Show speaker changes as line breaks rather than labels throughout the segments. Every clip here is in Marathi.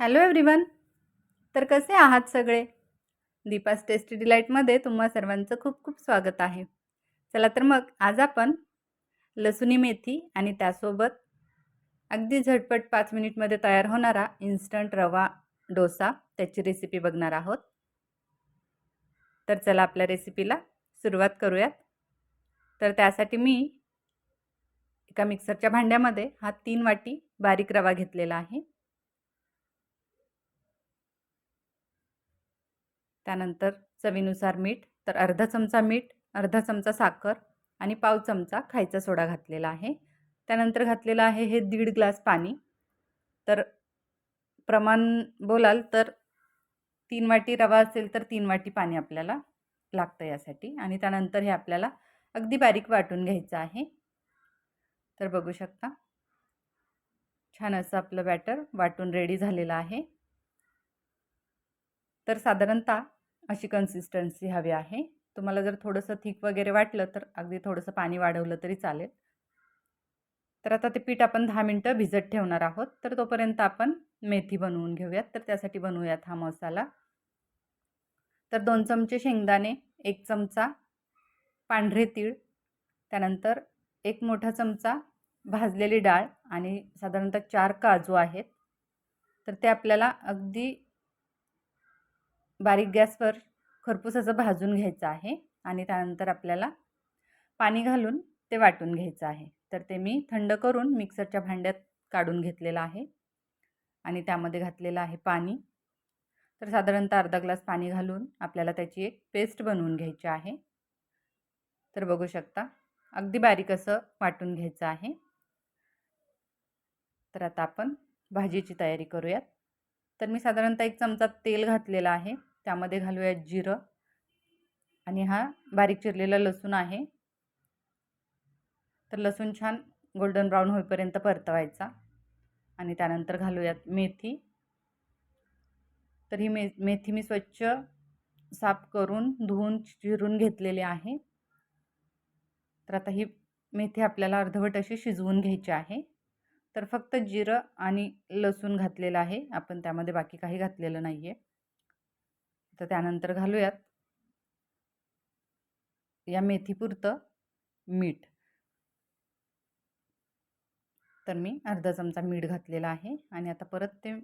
हॅलो एव्हरीवन तर कसे आहात सगळे? दीपास टेस्टी डिलाईटमध्ये तुम्हा सर्वांचं खूप खूप स्वागत आहे. चला तर मग आज आपण लसुणी मेथी आणि त्यासोबत अगदी झटपट पाच मिनिटमध्ये तयार होणारा इन्स्टंट रवा डोसा त्याची रेसिपी बघणार आहोत. तर चला आपल्या रेसिपीला सुरुवात करूयात. तर त्यासाठी मी एका मिक्सरच्या भांड्यामध्ये हा तीन वाटी बारीक रवा घेतलेला आहे. त्यानंतर चवीनुसार मीठ तर अर्धा चमचा मीठ अर्धा चमचा साखर आणि पाव चमचा खायचा सोडा घातलेला आहे. त्यानंतर घातलेलं आहे हे दीड ग्लास पाणी. तर प्रमाण बोलाल तर तीन वाटी रवा असेल तर तीन वाटी पाणी आपल्याला लागतं यासाठी आणि त्यानंतर हे आपल्याला अगदी बारीक वाटून घ्यायचं आहे. तर बघू शकता. छान असं आपलं बॅटर वाटून रेडी झालेलं आहे. तर साधारणतः अशी कन्सिस्टन्सी हवी आहे. तुम्हाला जर थोडंसं थिक वगैरे वाटलं तर अगदी थोडंसं पाणी वाढवलं तरी चालेल. तर आता ते पीठ आपण दहा मिनटं भिजत ठेवणार आहोत. तर तोपर्यंत आपण मेथी बनवून घेऊयात. तर त्यासाठी बनवूयात हा मसाला. तर दोन चमचे शेंगदाणे एक चमचा पांढरे तीळ त्यानंतर एक मोठा चमचा भाजलेली डाळ आणि साधारणतः चार काजू आहेत. तर ते आपल्याला अगदी बारीक गॅसवर खरपूस असं भाजून घ्यायचं आहे आणि त्यानंतर आपल्याला पाणी घालून ते वाटून घ्यायचं आहे. तर ते मी थंड करून मिक्सरच्या भांड्यात काढून घेतलेलं आहे आणि त्यामध्ये घातलेलं आहे पाणी. तर साधारणतः अर्धा ग्लास पाणी घालून आपल्याला त्याची एक पेस्ट बनवून घ्यायची आहे. तर बघू शकता अगदी बारीक असं वाटून घ्यायचं आहे. तर आता आपण भाजीची तयारी करूयात. तर मी साधारणतः एक चमचा तेल घातलेला आहे. त्यामध्ये घालूयात जिरं. आणि हा बारीक चिरलेला लसूण आहे. तर लसूण छान गोल्डन ब्राऊन होईपर्यंत परतवायचा. आणि त्यानंतर घालूयात मेथी. तर ही मे मेथी मी स्वच्छ साफ करून धुवून चिरून घेतलेली आहे. तर आता ही मेथी आपल्याला अर्धवट अशी शिजवून घ्यायची आहे. तर फक्त जिरं आणि लसूण घातलेलं आहे. आपण त्यामध्ये बाकी काही घातलेलं नाही आहे तर त्यानंतर घालूयात. या मेथीपुरतं मीठ. तर मी अर्धा चमचा मीठ घातलेला आहे आणि आता परत ते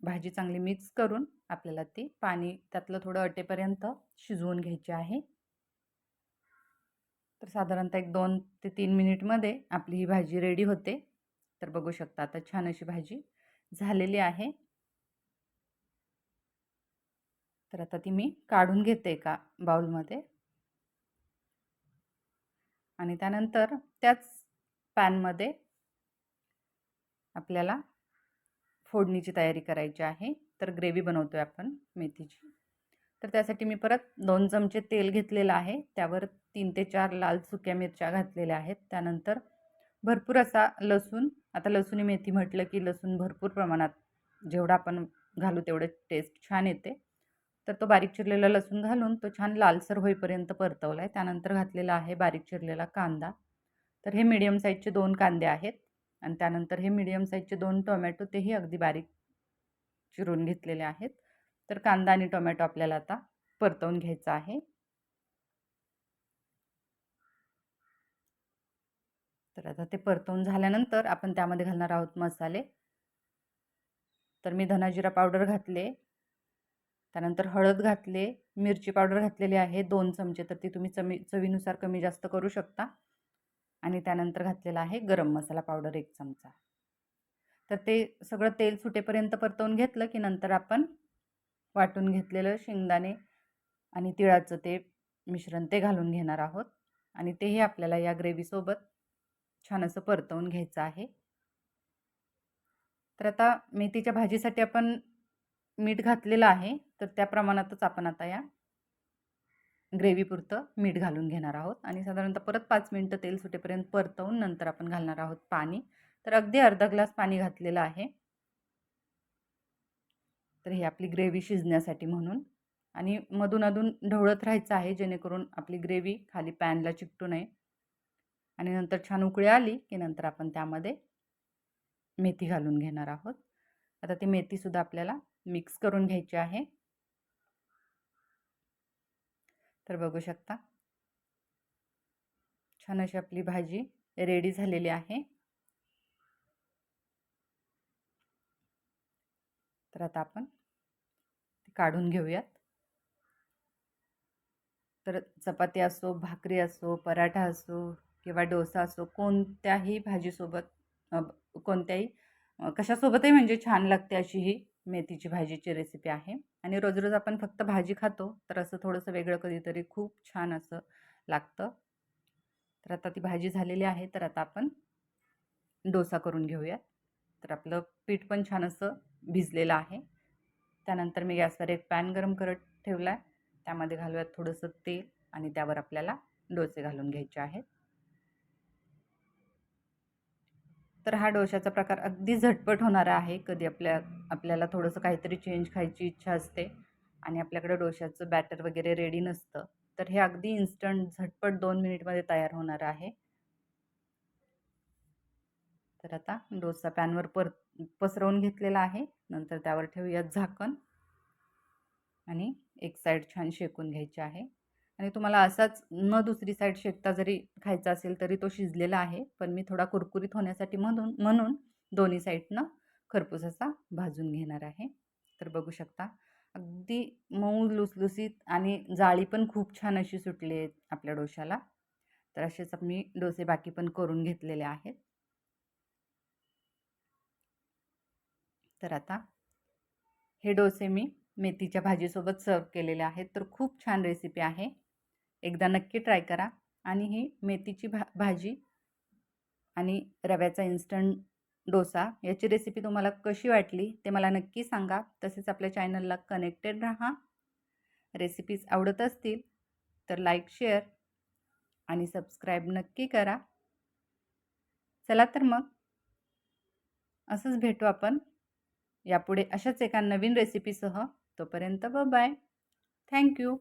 भाजी चांगली मिक्स करून आपल्याला ती पाणी त्यातलं थोडं अटेपर्यंत शिजवून घ्यायची आहे. तर साधारणतः एक दोन ते तीन मिनिटमध्ये आपली ही भाजी रेडी होते. तर बघू शकता आता छान अशी भाजी झालेली आहे. तर आता ती मी काढून घेते का बाउलमध्ये. आणि त्यानंतर त्याच पॅनमध्ये आपल्याला फोडणीची तयारी करायची आहे. तर ग्रेव्ही बनवतो आहे आपण मेथीची. तर त्यासाठी मी परत दोन चमचे तेल घेतलेलं आहे. त्यावर तीन ते चार लाल सुक्या मिरच्या घातलेल्या आहेत. त्यानंतर भरपूर असा लसूण आता लसूणी मेथी म्हटलं की लसूण भरपूर प्रमाणात जेवढा आपण घालू तेवढं टेस्ट छान येते. तर तो बारीक चिरलेला लसूण घालून तो छान लालसर होईपर्यंत परतवला आहे त्यानंतर घातलेला आहे बारीक चिरलेला कांदा. तर हे मीडियम साईजचे दोन कांदे आहेत. आणि त्यानंतर हे मीडियम साईजचे दोन टोमॅटो तेही अगदी बारीक चिरून घेतलेले आहेत. तर कांदा आणि टोमॅटो आपल्याला आता परतवून घ्यायचा आहे. तर आता ते परतवून झाल्यानंतर आपण त्यामध्ये घालणार आहोत मसाले. तर मी धनाजिरा पावडर घातले. त्यानंतर हळद घातले मिरची पावडर घातलेली आहे दोन चमचे तर ती तुम्ही चमी चवीनुसार कमी जास्त करू शकता. आणि त्यानंतर घातलेला आहे गरम मसाला पावडर एक चमचा. तर ते सगळं तेल सुटेपर्यंत परतवून घेतलं की नंतर आपण वाटून घेतलेलं शेंगदाणे आणि तिळाचं ते मिश्रण ते घालून घेणार आहोत. आणि तेही आपल्याला या ग्रेव्हीसोबत छान असं परतवून घ्यायचं आहे. तर आता मेथीच्या भाजीसाठी आपण मीठ घातलेलं आहे तर त्या प्रमाणातच आपण आता या ग्रेव्हीपुरतं मीठ घालून घेणार आहोत. आणि साधारणतः परत पाच मिनटं तेल सुटेपर्यंत परतवून नंतर आपण घालणार आहोत पाणी. तर अगदी अर्धा ग्लास पाणी घातलेलं आहे. तर ही आपली ग्रेव्ही शिजण्यासाठी म्हणून. आणि मधून अधून ढवळत राहायचं आहे जेणेकरून आपली ग्रेव्ही खाली पॅनला चिकटू नये. आणि नंतर छान उकळी आली की नंतर आपण त्यामध्ये मेथी घालून घेणार आहोत. आता ती मेथीसुद्धा आपल्याला मिक्स करून घ्यायची आहे. तर बघू शकता. छान अशी आपली भाजी रेडी झालेली आहे. तर आता आपण काढून घेऊयात. तर चपाती असो भाकरी असो पराठा असो किंवा डोसा असो कोणत्याही भाजीसोबत कोणत्याही कशासोबतही म्हणजे छान लागते अशी ही मेथीची भाजीची रेसिपी आहे. आणि रोज रोज आपण फक्त भाजी खातो तर असं थोडंसं वेगळं कधीतरी खूप छान असं लागतं. तर आता ती भाजी झालेली आहे तर आता आपण डोसा करून घेऊयात. तर आपलं पीठ पण छान असं भिजलेलं आहे. त्यानंतर मी गॅसवर एक पॅन गरम करत ठेवला आहे त्यामध्ये घालूयात थोडंसं तेल आणि त्यावर आपल्याला डोसे घालून घ्यायचे आहेत. तर हा डोशाचा प्रकार अगदी झटपट होणारा आहे. कधी आपल्या आपल्याला थोडंसं काहीतरी चेंज खायची इच्छा असते आणि आपल्याकडे डोशाचं बॅटर वगैरे रेडी नसतं तर हे अगदी इन्स्टंट झटपट दोन मिनिटमध्ये तयार होणार आहे. तर आता डोसा पॅनवर पर पसरवून घेतलेला आहे. नंतर त्यावर ठेवूयात झाकण आणि एक साईड छान शेकून घ्यायची आहे. आणि तुम्हाला असाच न दुसरी साईड शेकता जरी खायचा असेल तरी तो शिजलेला आहे. पण मी थोडा कुरकुरीत होण्यासाठी म्हणून म्हणून दोन्ही साईडनं खरपूस असा भाजून घेणार आहे. तर बघू शकता अगदी मऊ लुसलुसीत आणि जाळी पण खूप छान अशी सुटली आहे आपल्या डोशाला तर असेच मी डोसे बाकी पण करून घेतलेले आहेत. तर आता हे डोसे मी मेथीच्या भाजीसोबत सर्व केलेले आहेत. तर खूप छान रेसिपी आहे. एकदा नक्की ट्राय करा. आणि ही मेथीची भा भाजी आणि रव्याचा इन्स्टंट डोसा याची रेसिपी तुम्हाला कशी वाटली ते मला नक्की सांगा. तसेच आपल्या चॅनलला कनेक्टेड राहा. रेसिपीज आवडत असतील तर लाईक शेअर आणि सबस्क्राईब नक्की करा. चला तर मग असंच भेटू आपण. यापुढे अशाच एका नवीन रेसिपीसह तोपर्यंत ब बाय थँक्यू